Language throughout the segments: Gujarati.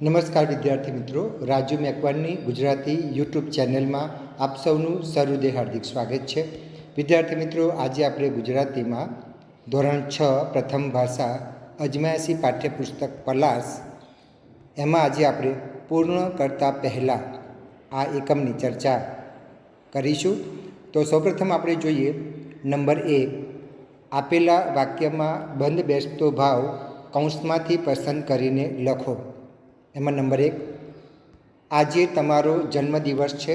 નમસ્કાર વિદ્યાર્થી મિત્રો, રાજુ મેકવાનની ગુજરાતી યુટ્યુબ ચેનલમાં આપ સૌનું સહૃદય હાર્દિક સ્વાગત છે. વિદ્યાર્થી મિત્રો, આજે આપણે ગુજરાતીમાં ધોરણ છ, પ્રથમ ભાષા, અજમાયસી પાઠ્યપુસ્તક પલાસ, એમાં આજે આપણે પૂર્ણ કરતાં પહેલાં આ એકમની ચર્ચા કરીશું. તો સૌપ્રથમ આપણે જોઈએ નંબર એક, આપેલા વાક્યમાં બંધ બેસતો ભાવ કૌંસમાંથી પસંદ કરીને લખો. એમાં નંબર એક, આજે તમારો જન્મદિવસ છે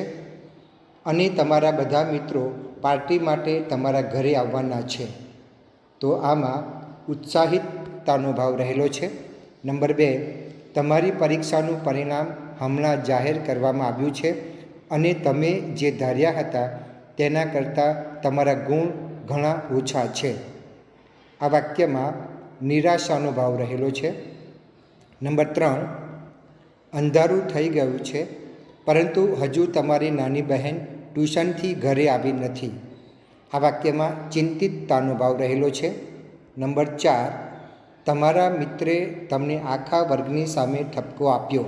અને તમારા બધા મિત્રો પાર્ટી માટે તમારા ઘરે આવવાના છે. તો આમાં ઉત્સાહિતતાનો ભાવ રહેલો છે. નંબર બે, તમારી પરીક્ષાનું પરિણામ હમણાં જાહેર કરવામાં આવ્યું છે અને તમે જે ધાર્યા હતા તેના કરતાં તમારા ગુણ ઘણા ઓછા છે. આ વાક્યમાં નિરાશાનો ભાવ રહેલો છે. નંબર ત્રણ અંધારું થઈ ગયું છે, પરંતુ હજુ તમારી નાની બહેન ટ્યુશનથી ઘરે આવી નથી. આ વાક્યમાં ચિંતિતતાનો ભાવ રહેલો છે. નંબર ચાર, તમારા મિત્રે તમને આખા વર્ગની સામે ઠપકો આપ્યો.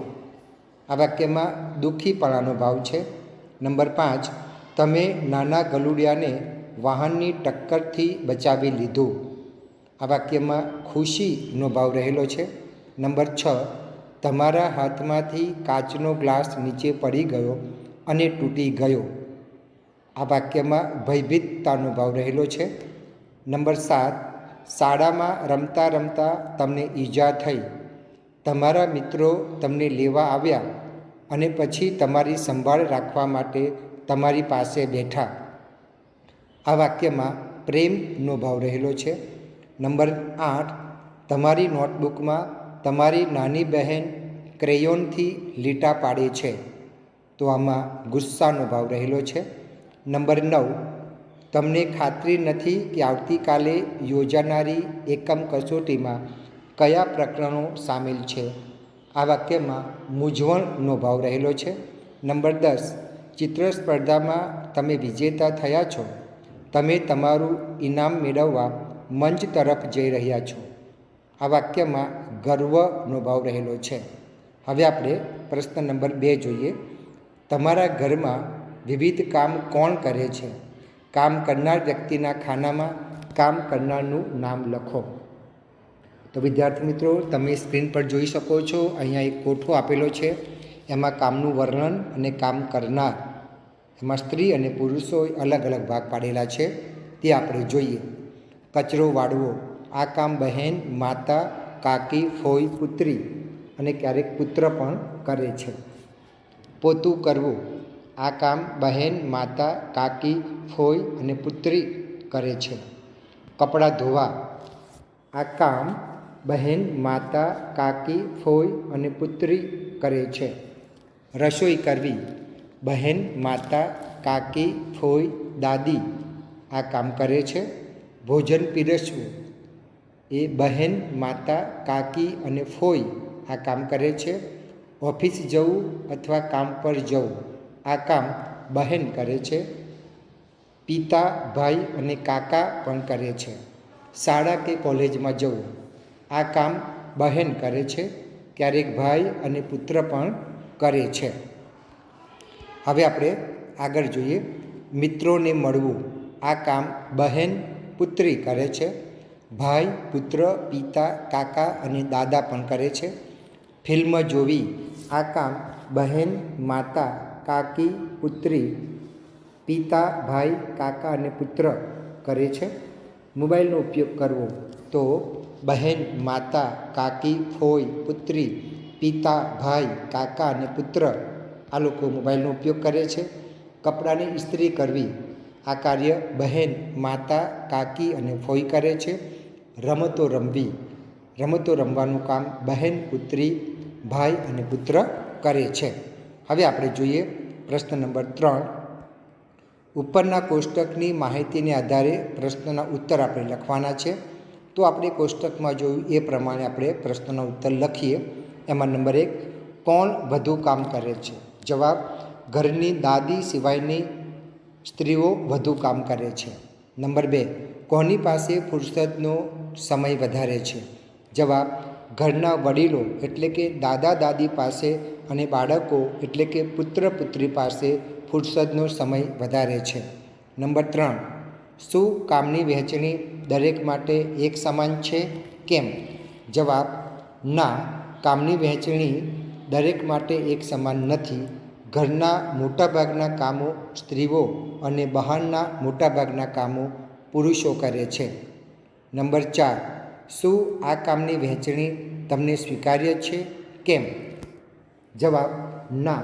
આ વાક્યમાં દુઃખીપણાનો ભાવ છે. નંબર પાંચ, તમે નાના ગલુડિયાને વાહનની ટક્કરથી બચાવી લીધું. આ વાક્યમાં ખુશીનો ભાવ રહેલો છે. નંબર છ તમારા હાથમાંથી કાચનો ગ્લાસ નીચે પડી ગયો અને તૂટી ગયો. આ વાક્યમાં ભયભીતતાનો ભાવ રહેલો છે. નંબર સાત, શાળામાં રમતા રમતા તમને ઈજા થઈ. તમારા મિત્રો તમને લેવા આવ્યા અને પછી તમારી સંભાળ રાખવા માટે તમારી પાસે બેઠા. આ વાક્યમાં પ્રેમનો ભાવ રહેલો છે. નંબર આઠ, તમારી નોટબુકમાં તમારી નાની બહેન ક્રેયોનથી લીટા પાડે છે, તો આમાં ગુસ્સાનો ભાવ રહેલો છે. નંબર નવ, તમને ખાતરી નથી કે આવતીકાલે યોજાનારી એકમ કસોટીમાં કયા પ્રકરણો સામેલ છે? આ વાક્યમાં મૂંઝવણનો ભાવ રહેલો છે. નંબર દસ, ચિત્ર સ્પર્ધામાં તમે વિજેતા થયા છો. તમે તમારું ઇનામ મેળવવા મંચ તરફ જઈ રહ્યા છો. આ વાક્યમાં ગર્વનો ભાવ રહેલો છે. હવે આપણે પ્રશ્ન નંબર બે જોઈએ. તમારા ઘરમાં વિવિધ કામ કોણ કરે છે? કામ કરનાર વ્યક્તિના ખાનામાં કામ કરનારનું નામ લખો. તો વિદ્યાર્થી મિત્રો, તમે સ્ક્રીન પર જોઈ શકો છો, અહીંયા એક કોઠો આપેલો છે. એમાં કામનું વર્ણન અને કામ કરનાર. એમાં સ્ત્રી અને પુરુષો અલગ અલગ ભાગ પાડેલા છે. તે આપણે જોઈએ. કચરો વાળવો. આ કામ બહેન, માતા કાકી, ફોઈ, પુત્રી અને ક્યારેક પુત્ર પણ કરે છે. પોતું કરવું. આ કામ બહેન, માતા, કાકી, ફોઈ અને પુત્રી કરે છે. કપડાં ધોવા. આ કામ બહેન, માતા, કાકી, ફોઈ અને પુત્રી કરે છે. રસોઈ કરવી. બહેન, માતા, કાકી, ફોઈ, દાદી આ કામ કરે છે. ભોજન પીરસવું. એ બહેન, માતા, કાકી અને ફોઈ આ કામ કરે છે. ઓફિસ જવું અથવા કામ પર જવું આ કામ બહેન કરે છે. પિતા, ભાઈ અને કાકા પણ કરે છે. શાળા કે કોલેજમાં જવું આ કામ બહેન કરે છે. ક્યારેક ભાઈ અને પુત્ર પણ કરે છે. હવે આપણે આગળ જોઈએ. મિત્રોને મળવું આ કામ બહેન પુત્રી કરે છે. ભાઈ, પુત્ર, પિતા, કાકા અને દાદા પણ કરે છે. ફિલ્મ જોવી, આ કામ બહેન, માતા, કાકી, પુત્રી, પિતા, ભાઈ, કાકા અને પુત્ર કરે છે. મોબાઈલનો ઉપયોગ કરવો તો બહેન, માતા, કાકી, ફોઈ, પુત્રી, પિતા, ભાઈ, કાકા અને પુત્ર આ લોકો મોબાઈલનો ઉપયોગ કરે છે. કપડાની ઇસ્ત્રી કરવી, આ કાર્ય બહેન, માતા, કાકી અને ફોઈ કરે છે. રમતો રમવી. રમતો રમવાનું કામ બહેન, પુત્રી, ભાઈ અને પુત્ર કરે છે. હવે આપણે જોઈએ પ્રશ્ન નંબર ત્રણ. ઉપરના કોષ્ટકની માહિતીને આધારે પ્રશ્નના ઉત્તર આપણે લખવાના છે. તો આપણે કોષ્ટકમાં જોયું એ પ્રમાણે આપણે પ્રશ્નનો ઉત્તર લખીએ. એમાં નંબર એક, કોણ વધુ કામ કરે છે? જવાબ, ઘરની દાદી સિવાયની સ્ત્રીઓ વધુ કામ કરે છે. નંબર બે કોની પાસે ફુરસદનો સમય વધારે છે? જવાબ, ઘરના વડીલો એટલે કે દાદા દાદી પાસે અને બાળકો એટલે કે પુત્ર પુત્રી પાસે ફુરસદનો સમય વધારે છે. નંબર ત્રણ, શું કામની વહેંચણી દરેક માટે એક સમાન છે? કેમ? જવાબ, ના, કામની વહેંચણી દરેક માટે એક સમાન નથી. ઘરના મોટાભાગના કામો સ્ત્રીઓ અને બહારના મોટાભાગના કામો પુરુષો કરે છે. નંબર ચાર, શું આ કામની વહેંચણી તમને સ્વીકાર્ય છે? કેમ? જવાબ, ના,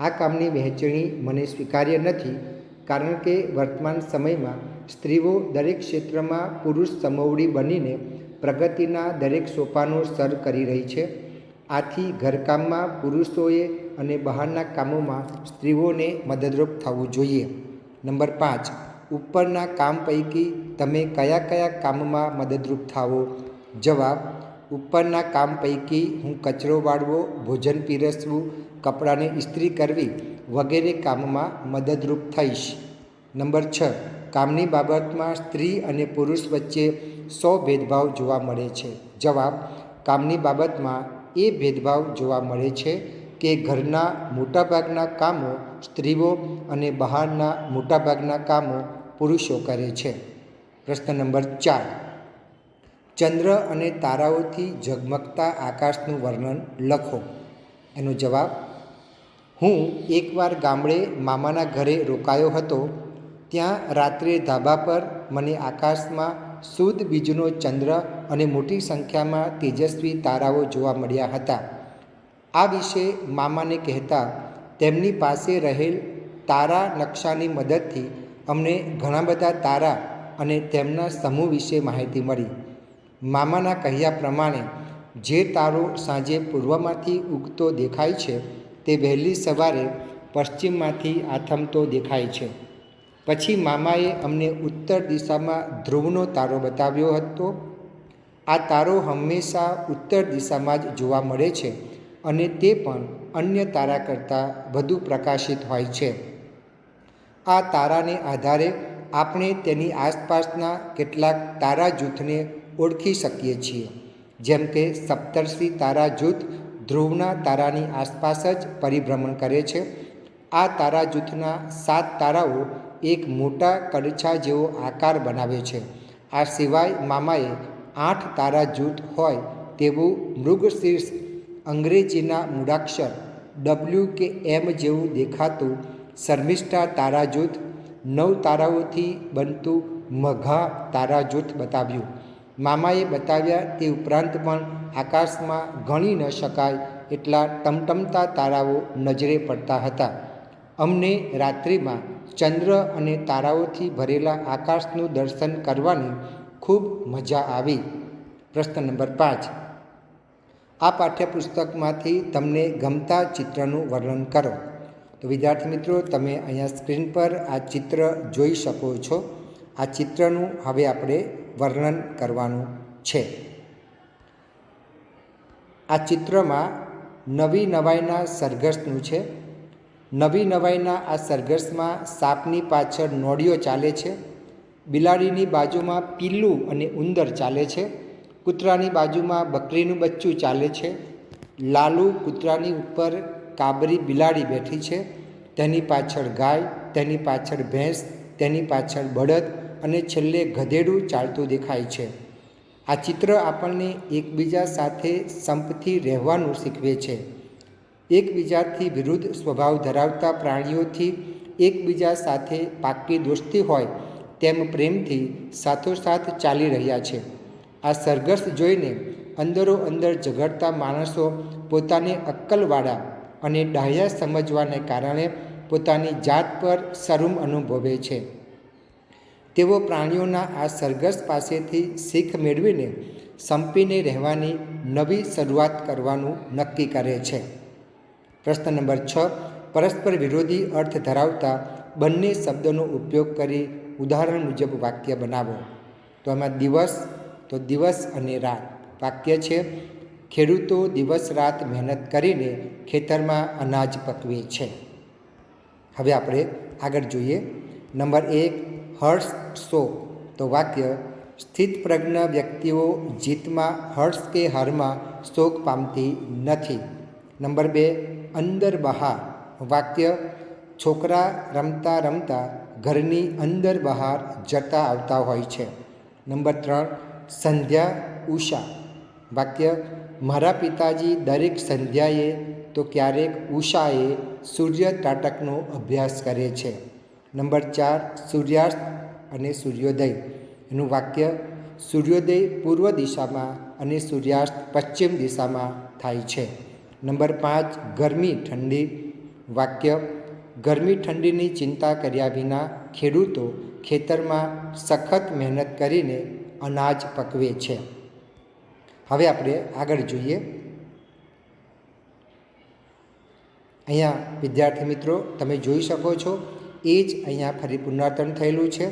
આ કામની વહેંચણી મને સ્વીકાર્ય નથી કારણ કે વર્તમાન સમયમાં સ્ત્રીઓ દરેક ક્ષેત્રમાં પુરુષ સમવડી બનીને પ્રગતિના દરેક સોપાનો સર કરી રહી છે. આથી ઘરકામમાં પુરુષોએ અને બહારના કામોમાં સ્ત્રીઓને મદદરૂપ થવું જોઈએ. નંબર પાંચ ઉપરના કામ પૈકી તમે કયા કયા કામમાં મદદરૂપ થાવો? જવાબ, ઉપરના કામ પૈકી હું કચરો વાળવો, ભોજન પીરસવું, કપડાને ઇસ્ત્રી કરવી વગેરે કામમાં મદદરૂપ થઈશ. નંબર છ, કામની બાબતમાં સ્ત્રી અને પુરુષ વચ્ચે સો ભેદભાવ જોવા મળે છે. જવાબ, કામની બાબતમાં એ ભેદભાવ જોવા મળે છે કે ઘરના મોટાભાગના કામો સ્ત્રીઓ અને બહારના મોટાભાગના કામો પુરુષો કરે છે. પ્રશ્ન નંબર ચાર. ચંદ્ર અને તારાઓથી ઝગમગતા આકાશનું વર્ણન લખો. એનો જવાબ, હું એકવાર ગામડે મામાના ઘરે રોકાયો હતો, ત્યાં રાત્રે ધાબા પર મને આકાશમાં શુદ્ધ બીજનો ચંદ્ર અને મોટી સંખ્યામાં તેજસ્વી તારાઓ જોવા મળ્યા હતા. આ વિશે મામાને કહેતા તેમની પાસે રહેલ તારા નકશાની મદદથી અમને ઘણા બધા તારા અને તેમના સમૂહ વિશે માહિતી મળી. મામાના કહ્યા પ્રમાણે, જે તારો સાંજે પૂર્વમાંથી ઉગતો દેખાય છે, તે વહેલી સવારે પશ્ચિમમાંથી આથમતો દેખાય છે. પછી મામાએ અમને ઉત્તર દિશામાં ધ્રુવનો તારો બતાવ્યો હતો. આ તારો હંમેશા ઉત્તર દિશામાં જ જોવા મળે છે અને તે પણ અન્ય તારા કરતાં વધુ પ્રકાશિત હોય છે. આ તારાને આધારે આપણે તેની આસપાસના કેટલાક તારા જૂથને ઓળખી શકીએ છીએ. જેમ કે સપ્તર્ષિ તારા જૂથ ધ્રુવના તારાની આસપાસ જ પરિભ્રમણ કરે છે. આ તારા જૂથના સાત તારાઓ એક મોટા કડછા જેવો આકાર બનાવે છે. આ સિવાય મામાએ આઠ તારા જૂથ હોય તેવું મૃગશીર્ષ અંગ્રેજીના મૂળાક્ષર ડબલ્યુ કે એમ જેવું દેખાતું શર્મિષ્ઠા તારા જૂથ નવ તારાઓથી બનતું મઘા તારા જૂથ બતાવ્યું. મામાએ બતાવ્યા તે ઉપરાંત પણ આકાશમાં ગણી ન શકાય એટલા ટમટમતા તારાઓ નજરે પડતા હતા. અમને રાત્રિમાં ચંદ્ર અને તારાઓથી ભરેલા આકાશનું દર્શન કરવાની ખૂબ મજા આવી. પ્રશ્ન નંબર પાંચ. આ પાઠ્યપુસ્તકમાંથી તમને ગમતા ચિત્રનું વર્ણન કરો. તો વિદ્યાર્થી મિત્રો, તમે અહીંયા સ્ક્રીન પર આ ચિત્ર જોઈ શકો છો. આ ચિત્રનું હવે આપણે વર્ણન કરવાનું છે. આ ચિત્રમાં નવી નવાઈના સરઘસનું છે. નવી નવાઈના આ સરઘસમાં સાપની પાછળ નોળીઓ ચાલે છે. બિલાડીની બાજુમાં પીલું અને ઉંદર ચાલે છે. કૂતરાની બાજુમાં બકરીનું બચ્ચું ચાલે છે. લાલુ કૂતરાની ઉપર કાબરી બિલાડી બેઠી છે. તેની પાછળ ગાય, તેની પાછળ ભેંસ, તેની પાછળ બળદ અને છેલ્લે ગધેડું ચાલતું દેખાય છે. આ ચિત્ર આપણને એકબીજા સાથે સંપથી રહેવાનું શીખવે છે. એકબીજાથી વિરુદ્ધ સ્વભાવ ધરાવતા પ્રાણીઓથી એકબીજા સાથે પાકી દોસ્તી હોય તેમ પ્રેમથી સાથોસાથ ચાલી રહ્યા છે. આ સરઘસ જોઈને અંદરો અંદર ઝઘડતા માણસો પોતાને અક્કલવાળા અને ડાહ્યા સમજવાને કારણે પોતાની જાત પર શરૂમ અનુભવે છે. તેઓ પ્રાણીઓના આ સરઘસ પાસેથી શીખ મેળવીને સંપીને રહેવાની નવી શરૂઆત કરવાનું નક્કી કરે છે. પ્રશ્ન નંબર છ, પરસ્પર વિરોધી અર્થ ધરાવતા બંને શબ્દોનો ઉપયોગ કરી ઉદાહરણ મુજબ વાક્ય બનાવો. તો એમાં દિવસ, તો દિવસ અને રાત વાક્ય છે. ખેડૂતો દિવસ રાત મહેનત કરીને ખેતરમાં અનાજ પકવે છે. હવે આપણે આગળ જોઈએ. નંબર એક, હર્ષ શો. તો વાક્ય સ્થિતપ્રજ્ઞ વ્યક્તિઓ જીતમાં હર્ષ કે હારમાં શોક પામતી નથી. નંબર બે, અંદર બહાર. વાક્ય, છોકરા રમતા રમતા ઘરની અંદર બહાર જતા આવતા હોય છે. નંબર ત્રણ, સંધ્યા ઉષા. વાક્ય મારા પિતાજી દરેક સંધ્યાએ તો ક્યારેક ઉષાએ સૂર્ય ત્રાટકનો અભ્યાસ કરે છે. નંબર ચાર, સૂર્યાસ્ત અને સૂર્યોદય. એનું વાક્ય, સૂર્યોદય પૂર્વ દિશામાં અને સૂર્યાસ્ત પશ્ચિમ દિશામાં થાય છે. નંબર પાંચ, ગરમી, ઠંડી. વાક્ય, ગરમી, ઠંડીની ચિંતા કર્યા વિના ખેડૂતો ખેતરમાં સખત મહેનત કરીને અનાજ પકવે છે. હવે આપણે આગળ જોઈએ. અહીંયા વિદ્યાર્થી મિત્રો, તમે જોઈ શકો છો, એ જ અહીંયા ફરી પુનરાવર્તન થયેલું છે.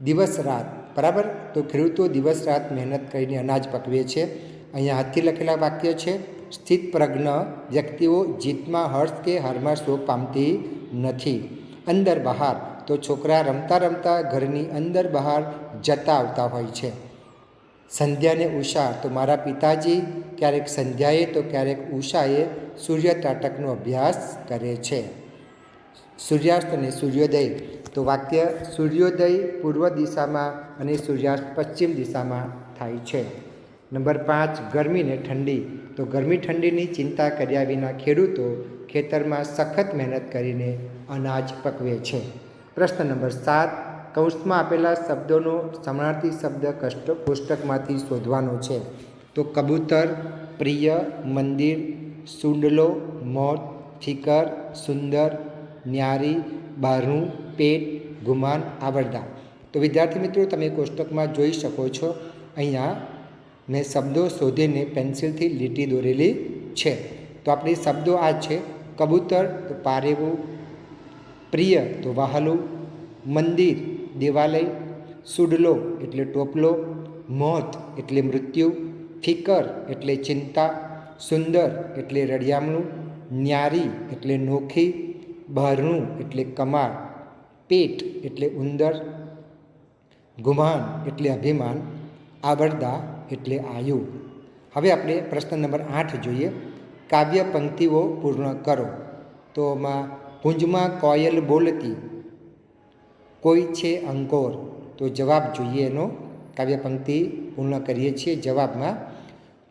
દિવસ રાત, બરાબર? તો ખેડૂતો દિવસ રાત મહેનત કરીને અનાજ પકવે છે. અહીંયા હાથથી લખેલા વાક્ય છે, સ્થિત પ્રજ્ઞ વ્યક્તિઓ જીતમાં હર્ષ કે હારમાં શોક પામતી નથી. અંદર બહાર. તો છોકરા રમતા રમતા ઘરની અંદર બહાર જતા આવતા હોય છે. સંધ્યાને ઉષા, તો મારા પિતાજી ક્યારેક સંધ્યાએ, તો ક્યારેક ઉષાએ સૂર્ય ત્રાટકનો અભ્યાસ કરે છે. સૂર્યાસ્ત અને સૂર્યોદય, તો વાક્ય સૂર્યોદય પૂર્વ દિશામાં અને સૂર્યાસ્ત પશ્ચિમ દિશામાં થાય છે. નંબર પાંચ, ગરમી ને ઠંડી, તો ગરમી ઠંડીની ચિંતા કર્યા વિના ખેડૂતો ખેતરમાં સખત મહેનત કરીને અનાજ પકવે છે. પ્રશ્ન નંબર સાત કૌંસમાં આપેલા શબ્દોનો સમાનાર્થી શબ્દ કષ્ટ કોષ્ટકમાંથી શોધવાનો છે. તો કબૂતર, પ્રિય, મંદિર, સુંડલો, મોત ઠીકર સુંદર, ન્યારી, બારણું, પેટ, ગુમાન, આવરદા. તો વિદ્યાર્થી મિત્રો, તમે કોષ્ટકમાં જોઈ શકો છો. અહીંયા મેં શબ્દો શોધીને પેન્સિલથી લીટી દોરેલી છે. તો આપણે શબ્દો આ છે. કબૂતર તો પારેવું, પ્રિય તો વહાલું, મંદિર દેવાલય, સુડલો એટલે ટોપલો, મોત એટલે મૃત્યુ, ફિકર એટલે ચિંતા, સુંદર એટલે રળિયામણું, ન્યારી એટલે નોખી, બહારણું એટલે કમાળ, પેટ એટલે ઉંદર, ગુમાન એટલે અભિમાન આવડદા એટલે આયુ. હવે આપણે પ્રશ્ન નંબર આઠ જોઈએ. કાવ્ય પંક્તિઓ પૂર્ણ કરો. તો એમાં કુંજમાં કોયલ બોલતી કોઈ છે અંકોર તો જવાબ જોઈએ એનો. કાવ્ય પંક્તિ પૂર્ણ કરીએ છીએ જવાબમાં.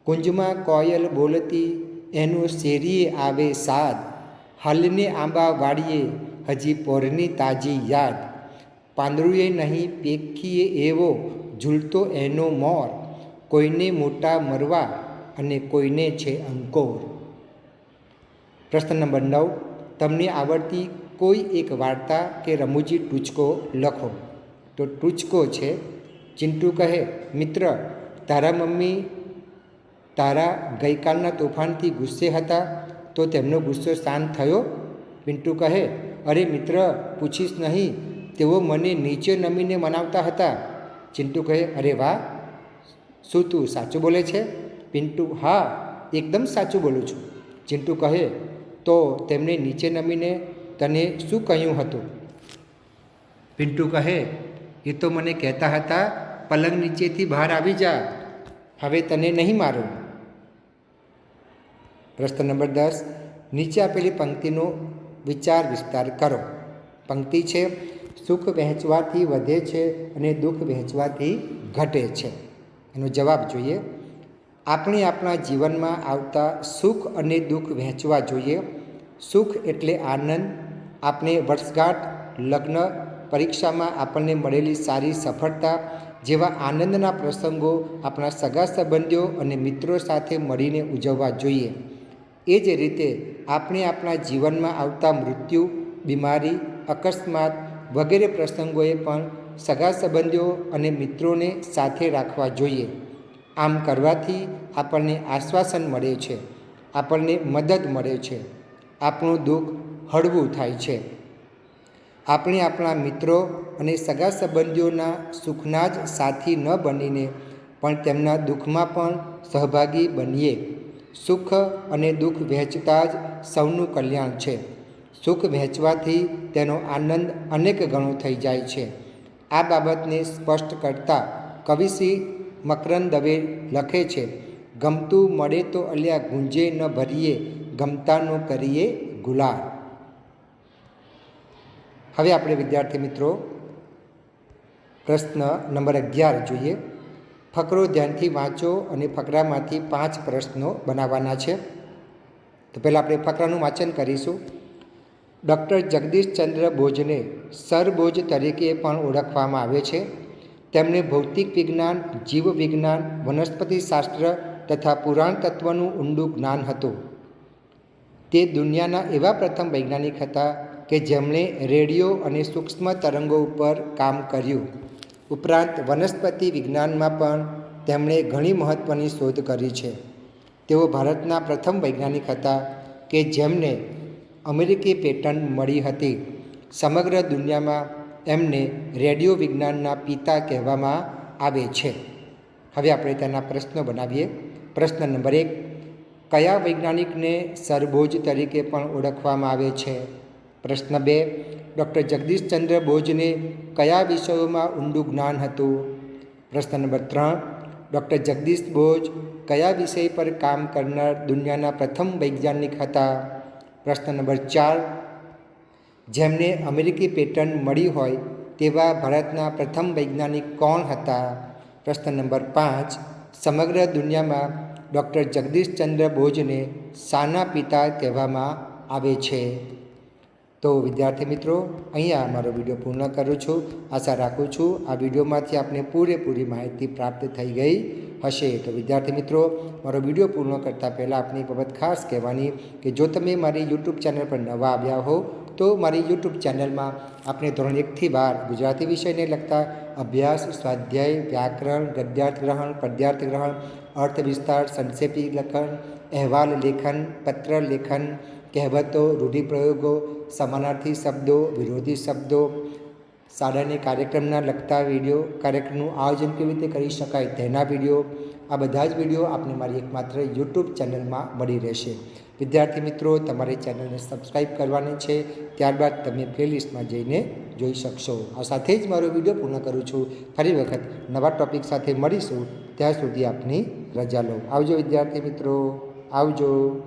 કુંજમાં કોયલ બોલતી, એનું શેરીએ આવે સાદ. હાલને આંબા વાળીએ, હજી પોરની તાજી યાદ. પાંદડુએ નહીં પેખીએ એવો, ઝૂલતો એનો મોર. કોઈને મોટા મરવા અને કોઈને છે અંકોર. પ્રશ્ન નંબર નવ. તમને આવડતી કોઈ એક વાર્તા કે રમૂજી ટૂચકો લખો. તો ટૂચકો છે, ચિંટુ કહે, મિત્ર, તારા મમ્મી તારા ગઈકાલના તોફાનથી ગુસ્સે હતા, તો તેમનો ગુસ્સો શાંત થયો? પિન્ટુ કહે, અરે મિત્ર, પૂછીશ નહીં, તેઓ મને નીચે નમીને મનાવતા હતા. ચિંટુ કહે, અરે વાહ, શું તું સાચું બોલે છે? પિન્ટુ, હા, એકદમ સાચું બોલું છું. ચિંટુ કહે, તો તેમને નીચે નમીને તને શું કહ્યું હતું? પિન્ટુ કહે, એ તો મને કહેતા હતા, પલંગ નીચેથી બહાર આવી જા. હવે તને નહીં મારું. પ્રશ્ન નંબર દસ, નીચે આપેલી પંક્તિનો વિચાર વિસ્તાર કરો. પંક્તિ છે, સુખ વહેંચવાથી વધે છે અને દુઃખ વહેંચવાથી ઘટે છે. એનો જવાબ જોઈએ, આપણે આપણા જીવનમાં આવતા સુખ અને દુઃખ વહેંચવા જોઈએ. સુખ એટલે આનંદ આપણે વર્ષગાંઠ, લગ્ન, પરીક્ષામાં આપણને મળેલી સારી સફળતા જેવા આનંદના પ્રસંગો આપણા સગા સંબંધીઓ અને મિત્રો સાથે મળીને ઉજવવા જોઈએ. એ જ રીતે આપણે આપણા જીવનમાં આવતા મૃત્યુ, બીમારી, અકસ્માત વગેરે પ્રસંગોએ પણ સગા સંબંધીઓ અને મિત્રોને સાથે રાખવા જોઈએ. આમ કરવાથી આપણને આશ્વાસન મળે છે, આપણને મદદ મળે છે. આપણું દુઃખ હળવું થાય છે. આપણે આપણા મિત્રો અને સગા સંબંધીઓના સુખના જ સાથી ન બનીને પણ તેમના દુઃખમાં પણ સહભાગી બનીએ. સુખ અને દુઃખ વહેંચતા જ સૌનું કલ્યાણ છે. સુખ વહેંચવાથી તેનો આનંદ અનેક ગણો થઈ જાય છે. આ બાબતને સ્પષ્ટ કરતા કવિશ્રી મકરંદ દવે લખે છે, ગમતું મળે તો અલ્યા ગુંજે ન ભરીએ, ગમતાનો કરીએ ગુલાલ. હવે આપણે વિદ્યાર્થી મિત્રો, પ્રશ્ન નંબર અગિયાર જોઈએ. ફકરો ધ્યાનથી વાંચો અને ફકરામાંથી પાંચ પ્રશ્નો બનાવવાના છે. તો પહેલાં આપણે ફકરાનું વાંચન કરીશું. ડૉક્ટર જગદીશચંદ્ર બોઝને સર બોઝ તરીકે પણ ઓળખવામાં આવે છે. તેમણે ભૌતિક વિજ્ઞાન, જીવ વિજ્ઞાન, વનસ્પતિ શાસ્ત્ર તથા પુરાણ તત્વનું ઊંડું જ્ઞાન હતું. તે દુનિયાના એવા પ્રથમ વૈજ્ઞાનિક હતા કે જેમણે રેડિયો અને સૂક્ષ્મ તરંગો ઉપર કામ કર્યું. ઉપરાંત વનસ્પતિ વિજ્ઞાનમાં પણ તેમણે ઘણી મહત્ત્વની શોધ કરી છે. તેઓ ભારતના પ્રથમ વૈજ્ઞાનિક હતા કે જેમને અમેરિકી પેટન્ટ મળી હતી. સમગ્ર દુનિયામાં એમને રેડિયો વિજ્ઞાનના પિતા કહેવામાં આવે છે. હવે આપણે તેના પ્રશ્નો બનાવીએ. પ્રશ્ન નંબર એક, કયા વૈજ્ઞાનિકને સરબોજ તરીકે પણ ઓળખવામાં આવે છે? પ્રશ્ન બે, ડૉક્ટર જગદીશચંદ્ર બોઝને કયા વિષયોમાં ઊંડું જ્ઞાન હતું? પ્રશ્ન નંબર ત્રણ, ડૉક્ટર જગદીશ બોઝ કયા વિષય પર કામ કરનાર દુનિયાના પ્રથમ વૈજ્ઞાનિક હતા? પ્રશ્ન નંબર ચાર, જેમને અમેરિકી પેટર્ન મળી હોય તેવા ભારતના પ્રથમ વૈજ્ઞાનિક કોણ હતા? પ્રશ્ન નંબર પાંચ, સમગ્ર દુનિયામાં ડૉક્ટર જગદીશચંદ્ર બોઝને શાના પિતા કહેવામાં આવે છે. તો વિદ્યાર્થી મિત્રો, અહીંયા મારો વીડિયો પૂર્ણ કરું છું. આશા રાખું છું આ વિડીયોમાંથી આપને પૂરેપૂરી માહિતી પ્રાપ્ત થઈ ગઈ હશે. તો વિદ્યાર્થી મિત્રો, મારો વીડિયો પૂર્ણ કરતાં પહેલાં આપની બાબત ખાસ કહેવાની કે જો તમે મારી યુટ્યુબ ચેનલ પર નવા આવ્યા હો, તો મારી યુટ્યુબ ચેનલમાં આપણે ધોરણ એકથી બાર ગુજરાતી વિષયને લગતા અભ્યાસ, સ્વાધ્યાય, વ્યાકરણ, ગદ્યાર્થ ગ્રહણ, પદ્યાર્થ ગ્રહણ, અર્થ વિસ્તાર, સંક્ષેપી લખન, અહેવાલ લેખન, પત્ર લેખન, કહેવતો, રૂઢિપ્રયોગો સમાનાર્થી શબ્દો, વિરોધી શબ્દો શાળાની કાર્યક્રમના લગતા વીડિયો, કાર્યક્રમનું આયોજન કેવી રીતે કરી શકાય તેના વીડિયો, આ બધા જ વીડિયો આપને મારી એકમાત્ર યુટ્યુબ ચેનલમાં મળી રહેશે. વિદ્યાર્થી મિત્રો, તમારી ચેનલને સબસ્ક્રાઈબ કરવાની છે, ત્યારબાદ તમે પ્લેલિસ્ટમાં જઈને જોઈ શકશો. આ સાથે જ મારો વીડિયો પૂર્ણ કરું છું. ફરી વખત નવા ટૉપિક સાથે મળીશું. ત્યાં સુધી આપની રજા લો. આવજો વિદ્યાર્થી મિત્રો. આવજો.